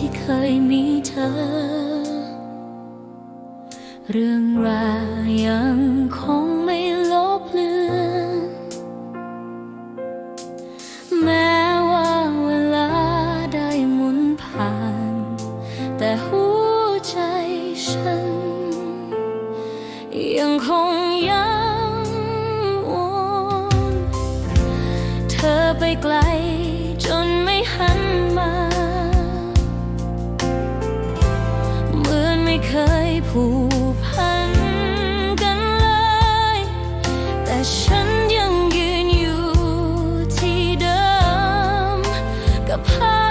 ที่เคยมีเธอ เรื่องราวยังคงไม่ลบเลือนแม้ว่าเวลาได้หมุนผ่าน แต่หัวใจฉัน ยังคงยังวนเธอไปไกล ผูกพันกันเลย แต่ฉันยังยืนอยู่ที่เดิมกับภาพ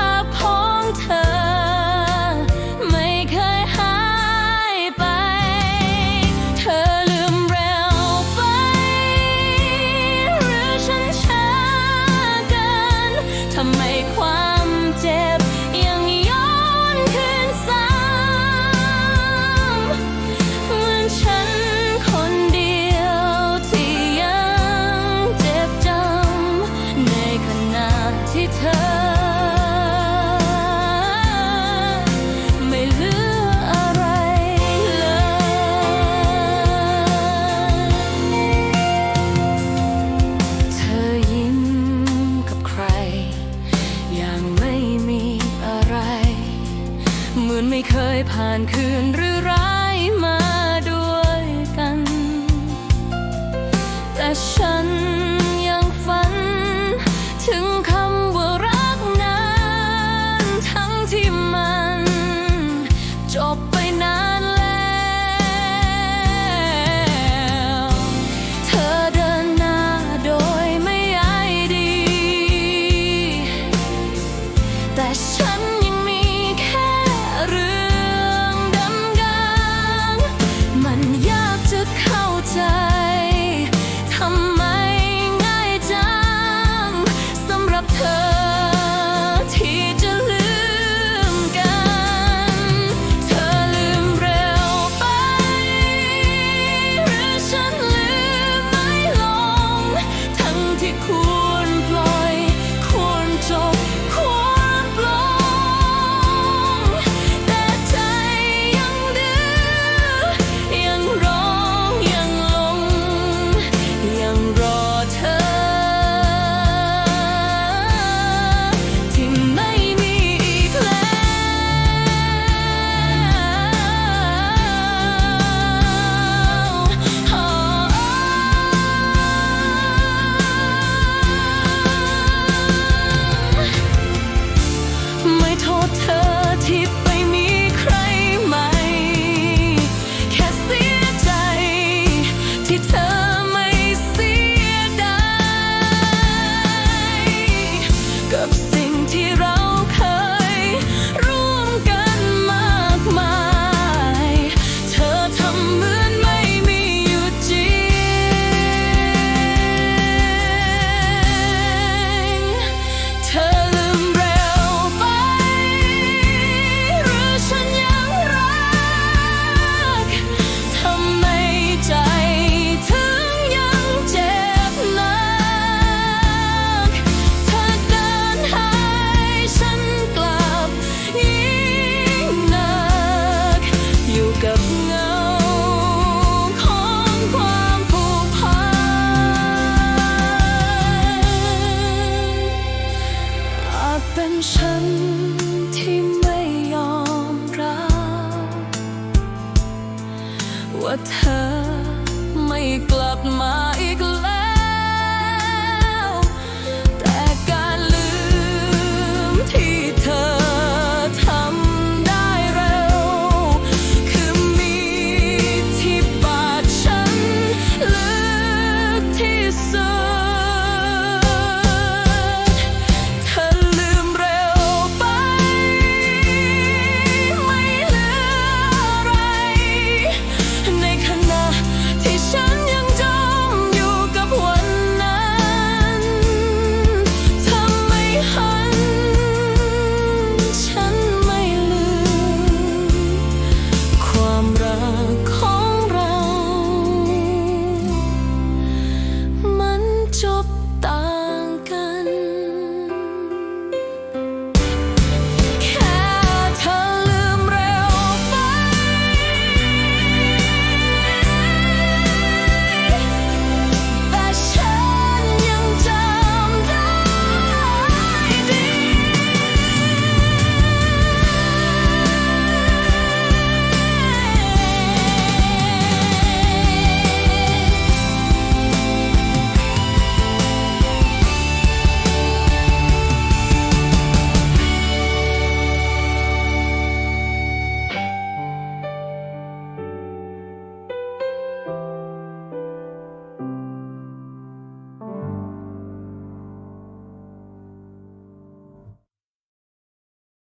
ผ่านคืนหรือร้ายมาด้วยกัน แต่ฉัน ว่าเธอไม่กลับมาอีกแล้ว